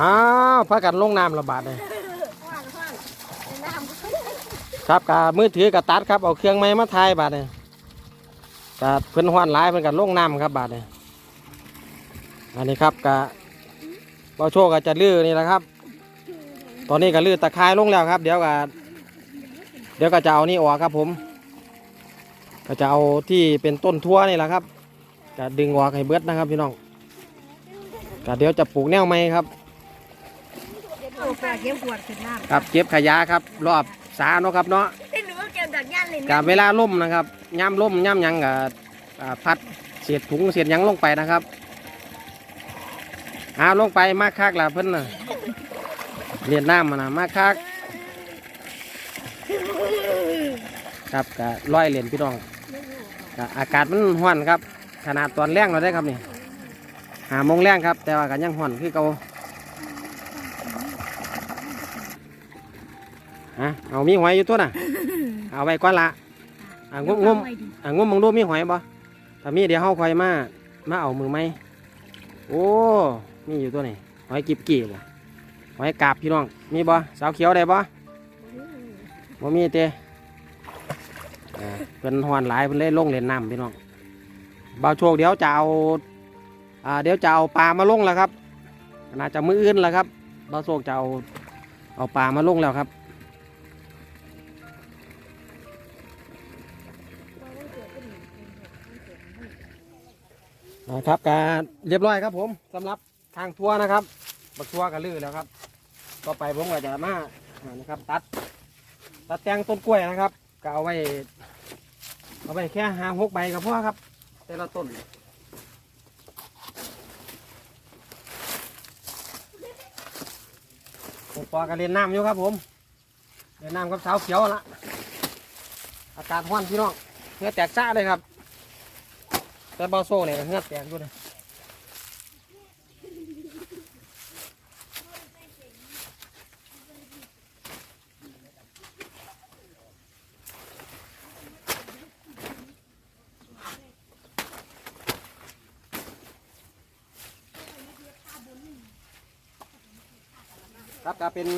อ้าวพากันลงน้ำระบาดเลยครับกับมือถือกับตัดครับเอาเครื่องไม้มาถ่ายบาดเลยกับเพิ่นห้อนหลายเพิ่นกับลงน้ำครับบาดเลยอันนี้ครับกับบ่โชคก็จะลื้อนี่แหละครับ ตอนนี้ก็ลื้อตะไคร้ลงแล้วครับ เดี๋ยวก็เดี๋ยวก็จะเอานี่ออกครับผม ก็จะเอาที่เป็นต้นทั่วนี่แหละครับ จะดึงออกให้เบิดนะครับพี่น้องก็เดี๋ยวจะปลูกแนวใหม่ครับ โอ้ปลาเก็บขวดขึ้นน้ำครับเก็บขยะครับ รอบสาเนาะครับเนาะที่หนูเก็บจากย่านเลยกับเวลาล่มนะครับย่ำล่มย่ำหยังกับพัดเศษถุงเศษหยังลงไปนะครับเอาลงไปมากคักละเพิ่นน่ะเรียนน้ำมานะมากคักครับก็ร้อยเหรียญพี่น้องก็อากาศมันห้อนครับ ขนาดตอนแรงเราได้ครับนี่หาโมงแรงครับ แต่ว่ากันยังห้อนคือเก่า ฮะเอามีหอยอยู่ตัวน่ะ เอาไว้ก่อนละอ่างุ้มงุ้มอ่างุ้มมึงดูมีหอยบ่ถ้ามีเดี๋ยวเฮาคอยมามาเอามือไหมโอ้มีอยู่ตัวนี้หอยกิบกี่บ่หอยกาบพี่น้องมีบ่สาวเขียวได้บ่บ่มีเตะอ่าเป็นหอนหลายเพิ่นเลยลงเล่นน้ำพี่น้องบ่าวโชคเดี๋ยวจะเอาอ่าเดี๋ยวจะเอาปลามาลงแล้วครับน่าจะมืออื่นแล้วครับบ่าวโชคจะเอาเอาปลามาลงแล้วครับ นะครับการเรียบร้อยครับผมสำหรับทางทัวร์นะครับบักทัวร์กันลื่อแล้วครับ ต่อไปผมก็จะมานะครับ ตัด ตัดแตงต้นกล้วยนะครับก็เอาไว้ เอาไว้แค่หาหกใบกับพ่อครับ แต่ละต้นผมปอกันเรียนน้ำอยู่ครับผมเรียนน้ำกับสาวเขียวละอากาศร้อนพี่น้องเพื่อแตกซ่าเลยครับ แต่บอโซ่เนี่ยเงือกแตกอยู่เลยครับก็เป็น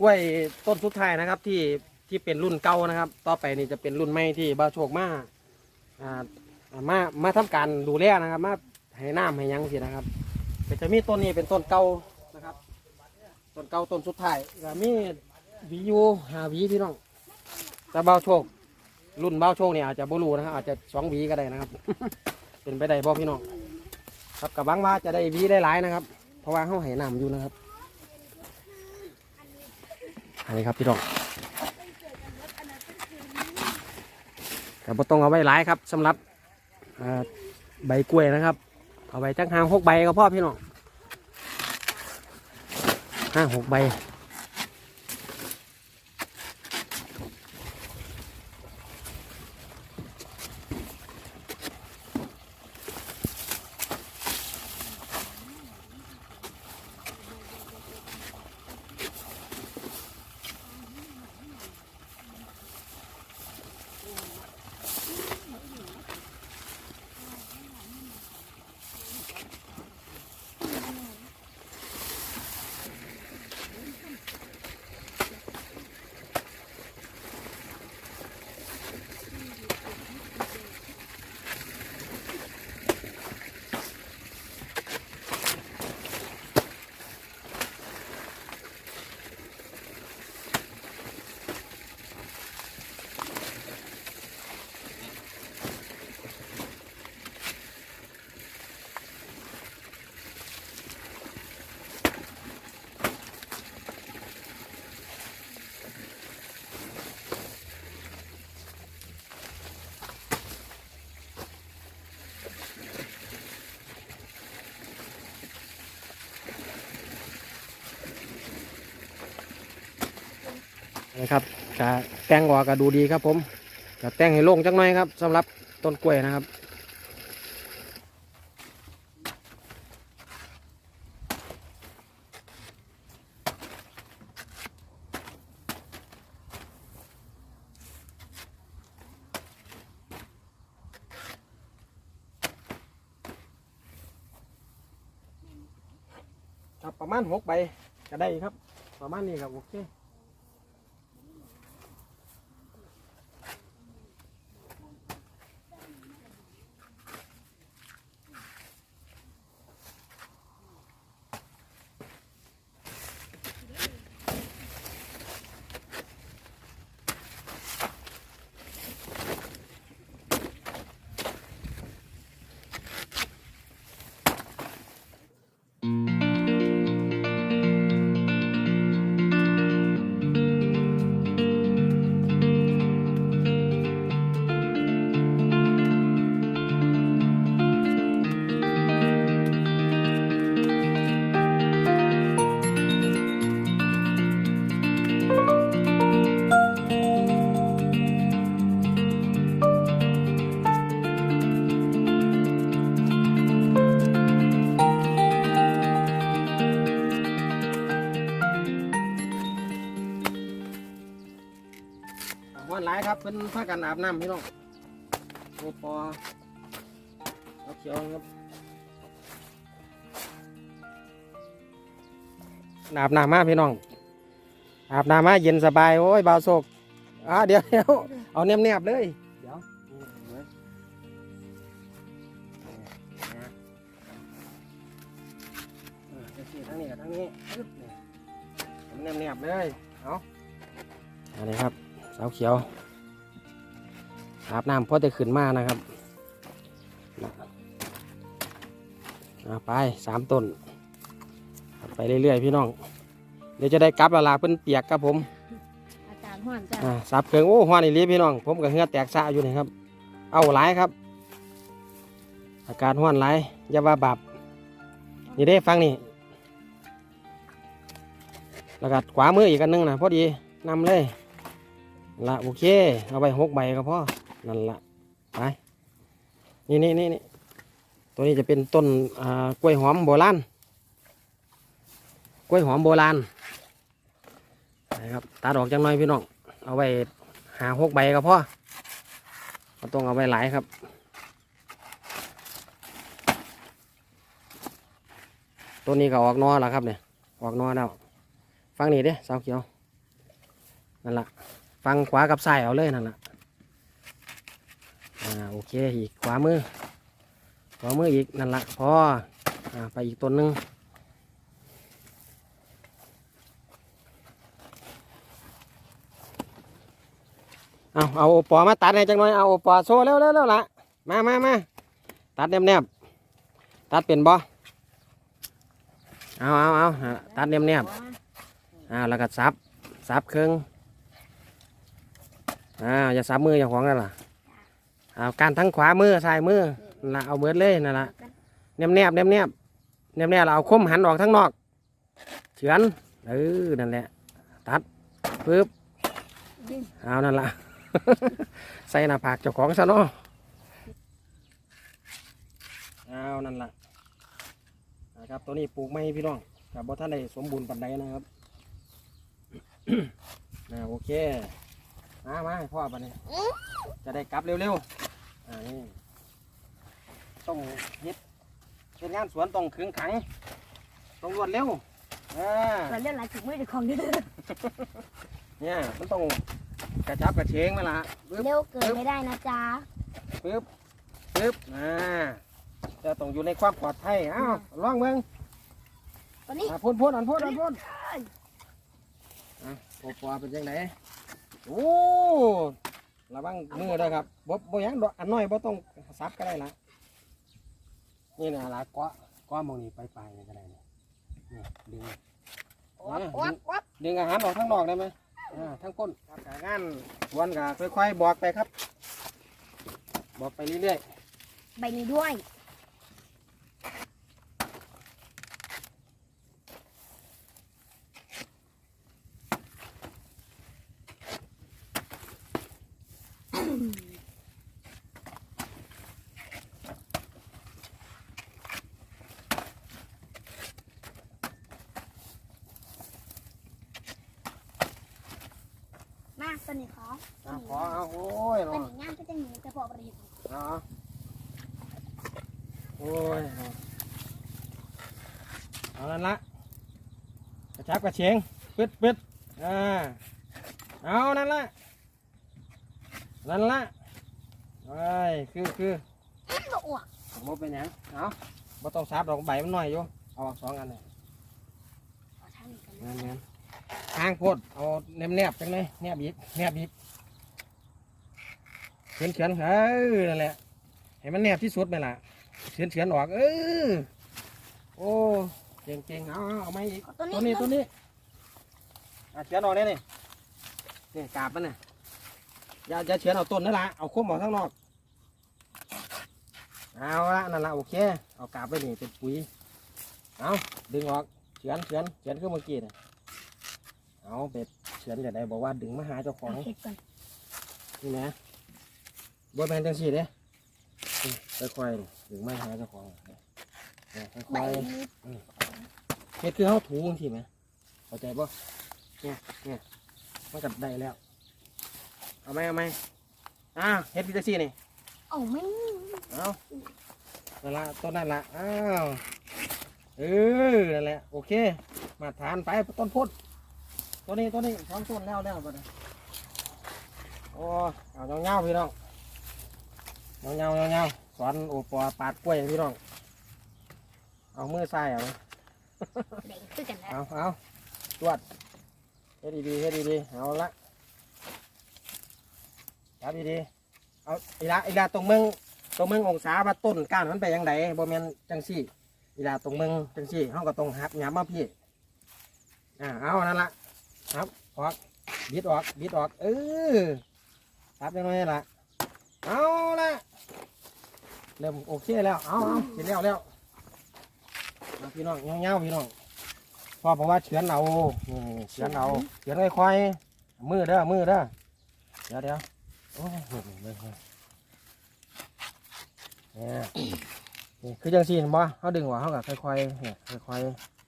กล้วยต้นสุดท้ายนะครับที่ที่เป็นรุ่นเก่านะครับ ต่อไปนี่จะเป็นรุ่นใหม่ที่บ้าโชคมาอ่าอ่า มามาทำการดูแลนะครับ มาให้น้ำให้ยังสินะครับก็จะมีต้นนี้เป็นต้นเก่านะครับต้นเก่าต้นสุดท้ายก็มีวีอยู่หาวีพี่น้องแต่เบาโชค รุ่นเบาโชคเนี่ยอาจจะบรูนะครับอาจจะสองวีก็ได้นะครับ เป็นไปได้บ่พี่น้องครับกับบังว่าจะได้วีได้หลายนะครับ เพราะว่าเขาให้น้ำอยู่นะครับอันนี้ครับพี่น้องแต่บ่ต้องเอาไว้หลายครับสำหรับ ใบกล้วยนะครับ เอาใบจักหางหกใบก็พอพี่น้องห้าหกใบ นะครับจะแตงออกกะดูดีครับผมจะแตงให้โล่งจังหน่อยครับสำหรับต้นกล้วยนะครับครับประมาณหกใบก็ได้ครับ ประมาณนี้ครับโอเค วันหลายครับเป็นผ้ากันอาบน้ำพี่น้องโอปอเอาเขียวครับอาบน้ำมาพี่น้อง อาบน้ำมาเย็นสบายโอ้ยเบาโศกอ่าเดี๋ยวเดี๋ยวเอาเนียบๆเลย เดี๋ยวนี่เห็นไหมเออจะฉีดทั้งนี้ทั้งนี้ปึ๊บนี่เอาเนียบเลย เอาอันนี้ครับ สาวเขียว อาบน้ำพอจะขึ้นมานะครับอ่าไปสามต้น ไปเรื่อยๆพี่น้อง เดี๋ยวจะได้กลับและลาเพิ่นเปียกครับผมอาจารย์ห่อนจ้ะอ่าสับเครื่องโอ้ฮวานี่ลีพี่น้อง ผมกับเหือแตกซะอยู่นี่ครับ เอาหลายครับ อาการห้วนหลายอย่าว่าบาปนี่ได้ฟังนี่แล้วก็ขวามืออีกอันหนึงนะพอดีนำเลยละโอเค เอาไปหกใบก็พอ นั่นละไปนี่นี่นี่นี่ตัวนี้จะเป็นต้นกล้วยหอมโบราณกล้วยหอมโบราณนะครับตัดออกจังหน่อยพี่น้องเอาไว้หาหกใบก็พอก็ต้องเอาไว้หลายครับตัวนี้ก็ออกนอแล้วครับเนี่ยออกนอแล้วฟังนี่เด้สาวเขียวนั่นละฟังขวากับซ้ายเอาเลยนั่นแหละ โอเคอีกขวามือ ขวามืออีกนั่นละพออ่าไปอีกต้นหนึ่งเอาเอาโอปอมาตัดให้จังหน่อยเอาโอปอโซ่เร็วเร็วเร็วละมามามาตัดแนบแนบตัดเป็นบ่เอาเอาเอาตัดแนบแนบๆอ่าแล้วก็ซับซับครึ่งอ่าอย่าสับมืออย่าของนั่นล่ะ เอาการทั้งขวามือซ้ายมือนั่นละเอาเบิดเลยนั่นละแนบแนบแนบแนบแนบแนบเราเอาคมหันออกทั้งนอกเฉือนเออนั่นแหละ ตัดปึ๊บเอานั่นล่ะใส่หน้าผากเจ้าของซะเนาะเอานั่นล่ะนะครับตัวนี้ปลูกไม่พี่น้องกับบ่ท่านได้สมบูรณ์ปันใดนะครับอ่าโอเคมามาพ่อปะเนี่ยจะได้กลับเร็วๆ อ่านี่ต้องเฮ็ดเป็นงานสวนต้องขึงขัง ต้องรวดเร็วอ่าเราเล่นหลายถุงมือเด็กของดื้อเนี่ยมันต้องกระชับกระเชงมาละปึ๊บ เร็วเกินไม่ได้นะจ๊ะ ปึ๊บ ปึ๊บ อ่าจะต้องอยู่ในความปลอดภัย อ้าวลองเบิ่งวันนี้ อ่าพ่นพ่นอันพ่นอันพ่นอะโอปอเป็นยังไงโอ้ ระวังมือด้วยครับบ่บ่หยังดอกอันน้อยบ่ต้องซับก็ได้ละนี่นะละเกาะเกาะหมองนี้ไปไปก็ได้นี่นี่ดึงวับวับวับดึงอาหารออกทั้งนอกได้ไหมอ่าทั้งก้นครับการงานสวนก็ค่อยๆบอกไปครับ บอกไปเรื่อยใบนี้ด้วย ตัวนี้ขอๆอะขอเอาโอ้ยตัวเนาะนี้งามก็จะหนูแต่พอประดิษฐ์เอาเอาโอ้ยเอาเอานั่นละกระชับกระเชงปึ๊ดปึ๊ดอ่าเอานั่นละนั่นละไอ้ยคือคือมันบ่ออกโมเป็นหยังเอาบ่ต้องซับดอกใบมันหน่อยอยู่เอาออกสองอันเลยเอาทางนี้กันงั้นงั้น ทางโพดเอาแนบแนบๆจังเลยแนบอีกแนบอีกเฉือนเฉือนเออนั่นแหละให้มันแนบที่สุดไปล่ะเฉือนเฉือนออก เออโอ้เก่งเก่งเอาเอาเอาไม้อีกเอาตัวตัวนี้นี้ตัวนี้อะเฉือนออกได้นี่นี่กาบมันน่ะอย่าอย่าเฉือนเอาต้นนั่นละเอาคุ้มออกข้างนอกเอาละนั่นละโอเคเอากาบไปนี่เป็นปุ๋ยเอาดึงออกเฉือนเฉือนเฉือนขึ้นเมื่อกี้น่ะ เอาเป็ดเฉือนจะได้บอกว่าดึงมาหาเจ้าของเอาเห็ดก่อนนี่นะบัวแมนจังสี่เด้นี่ค่อยๆนี่ดึงมาหาเจ้าของนี่ค่ใบอยๆนี้เฮ็ดคือเขาถูจังซี่ไหมเข้าใจป่ะเนี่ยเนี่ยมันกัดได้แล้ว เอาไหมเอาไหมอ่าเฮ็ดพิซซี่นี่ เอาไม่เอานั่นละต้นนั่นละอ้าว เออ นั่นแหละ โอเค มาทานไป ต้นพุทธ ตัวนี้ตัวนี้สองต้นแล้วแล้วบัดนี้โอ้เอาเงาๆพี่น้องเงาๆเงาๆสอนโอปอปาดกล้วยให้พี่น้อง เอามือซ้ายเอาแดงคือกันแล้วเอาเอาตรวจเฮ็ดดีๆเฮ็ดดีๆเอาละจับดีๆเอาอีละอีละตรงเมืองตรงเมืององศาว่าต้นก้านมันไปยังไงบ่แม่นจังซี่อีละตรงเมืองจังซี่เฮาก็ต้องหับหยามมาพี่อ่าเอานั่นละ ครับออกบิดออกบิดออกเออครับยังไงล่ะเอาละเริ่มโอเคแล้วเอาเอาเสร็จแล้วแล้วเอาพี่น้องเงาๆพี่น้องพอผมว่าเฉือนเอาเฉือนเอาเฉือนค่อยๆมือเด้อมือเด้อเดี๋ยวเดี๋ยวโอ้ยเลยเนี่ยคือจังซี่เห็นบ่เขาดึงว่าเขากับค่อยๆเนี่ยค่อย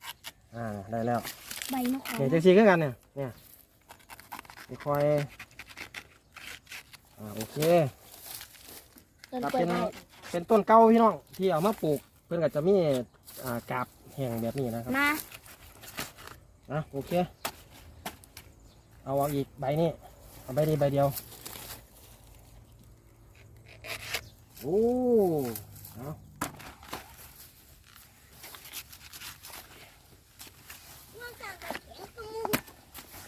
ๆอ่าได้แล้ว ใบมะขามเนี่ยจังซี่คือกันเนี่ย เนี่ยค่อยๆอ่าโอเค ต้นครับกล้วยเป็นไม้เป็นต้นเก่าพี่น้องที่เอามาปลูก เพื่อนก็จะมีอ่ากาบแห้งแบบนี้นะครับมานะโอเค เอาเอาอีกใบนี้เอาใบนี้ใบเดียว โอ้เอา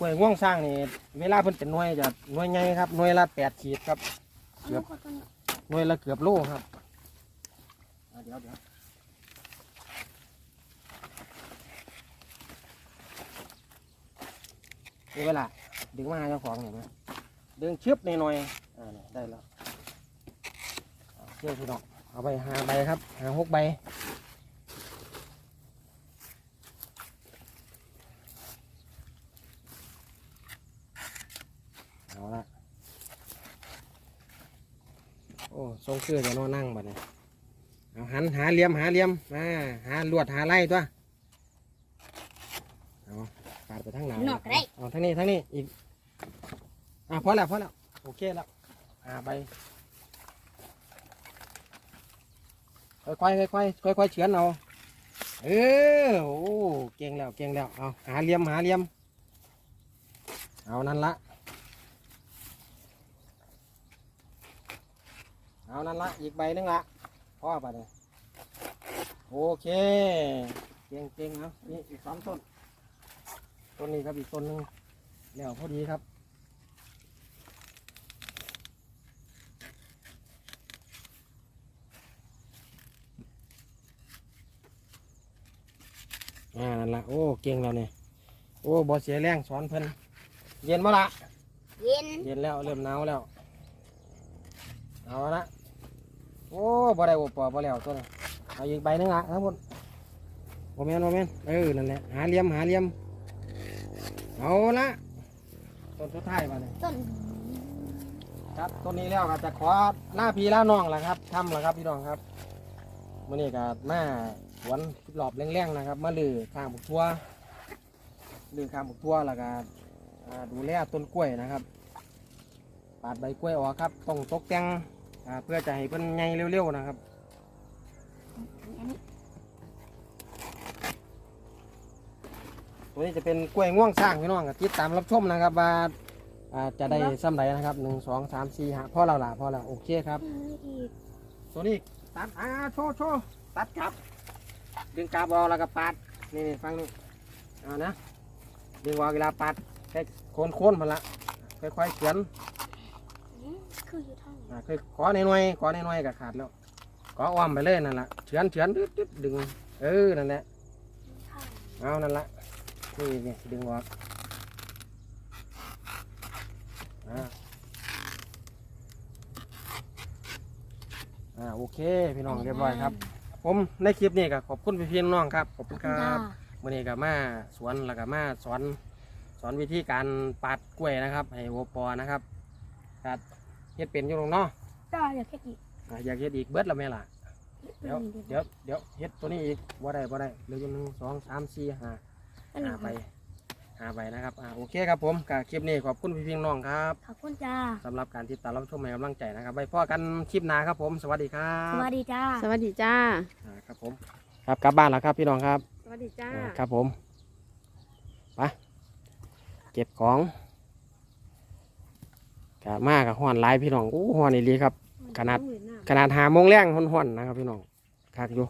ล้วยง่วงสร้างนี่เวลาเพิ่นเป็นหน่วยจะหน่วยใหญ่ครับหน่วยละแปดขีดครับ เกก่อนหน่วยละเกือบโลครับอะเดี๋ยวเดี๋ยวนี่เวลาดึงมาหาเจ้าของเห็นไหมดึงชึบในหน่อยๆอ่านี่ได้แล้วเอาเชื่อพี่น้องเอาไปหาใบครับหาหกใบเอาละ โอ้ทรงคือจะนอนนั่งบัดนี้เอาหันหาเหลี่ยมหาเหลี่ยมมาหาลวดหาไล่ตัวเอาปาดไปทางไหนนอกก็ได้ เอาทางนี้ทางนี้อีกอะพอแล้วพอแล้วโอเคแล้วหาไปค่อยๆค่อยๆค่อยๆเฉือนเอาเออโอ้เก่งแล้วเก่งแล้วเอาหาเหลี่ยมหาเหลี่ยม เอานั่นละ เอานั่นละอีกใบหนึงละพ่อไปเลยโอเคเก่งเก่งๆเอานี่อีกสองต้นต้นนี้ครับอีกต้นหนึงแล้วพอดีครับอ่านั่นละโอ้เก่งแล้วเนี่ยโอ้บอเสียแรงสอนเพิ่นเย็นมาละเย็น เย็นแล้วเริ่มหนาวแล้ว เอาละ โอ้บ่ได้โอปอบ่แล้วตัวนี้เอาอีกใบหนึงละทั้งหมดโมเมนโมเมนเออนั่นแหละหาเหลี่ยมหาเหลี่ยมเอาละต้นสุดท้ายมาเลยต้นครับต้นนี้แล้วก็จะขอหน้าพี่ล่าน้องแหละครับทำแหละครับพี่น้องครับมื่อนี้ก็มาสวนรอบแรงๆนะครับ มาลือข้างบุกทั่วลือข้างบุกทั่วแล้วก็อ่าดูแลต้นกล้วยนะครับ ปาดใบกล้วยออกครับ ต้องตกแต่ง อ่าเพื่อจะให้เพิ่นใหญ่เร็วๆนะครับ อันนี้ตัวนี้จะเป็นกล้วยง่วงสร้างพี่น้องกับติดตามรับชมนะครับว่าอ่าจะได้ซ้ำใดนะครับหนึ่งสองสามสี่ห้าพ่อเราล่ะพ่อเราโอเคครับ อีกตัวนี้ตัดอ่าโชว์โชว์ตัดกลับ ดึงกลับเอแล้วก็ปัดนี่นี่ฟังนี่เอานะ ดึงวางเวลาปัดแค่โคนโคนมันละค่อยๆเขียน คืออยู่ท่ องอ่าคือขอในหน่วยขอในหน่วยก็ขาดแล้วขออ้อมไปเลยนั่นแหละเฉือนเฉือนดึ๊ดดึ๊ดดึง เออ นั่นแหละ เอานั่นละนี่นี่ดึงออกอ่าอ่าโอเค พี่น้องเรียบร้อยครับ ผมในคลิปนี้ก็ขอบคุณพี่ๆน้องๆครับ ขอบคุณครับวันนี้ก็มาสวนแล้วก็มาสอนสอนวิธีการปาดกล้วยนะครับ ให้โอปอนะครับครับเฮ็ดเป็นอยู่ตรงเนาะจ้าอยากแค่อีกอะอยากเฮ็ดอีกเบิดแล้วแม่ล่ะ เดี๋ยว เดี๋ยว เดี๋ยวเฮ็ดตัวนี้อีกบ่ได้บ่ได้เหลืออยู่หนึ่งสองสามสี่ห้าอันนี้หาไปหาไปนะครับอ่าโอเคครับผมกับคลิปนี้ขอบคุณพี่ๆน้องๆครับขอบคุณจ้าสำหรับการติดตามรับชมให้กำลังใจนะครับไว้พ่อกันคลิปหน้าครับผม สวัสดีครัสบวัสดีจ้า สวัสดีจ้า อ่าครับผมครับกลับบ้านแล้วครับพี่น้องครับ สวัสดีจ้า อ่าครับผมไปเก็บของ กะมากกับห้อนหลายพี่น้องอู้ห้อนอีหลีครับ ขนาด ขนาดหาโมงแรงห้อนๆนะครับพี่น้องคักอยู่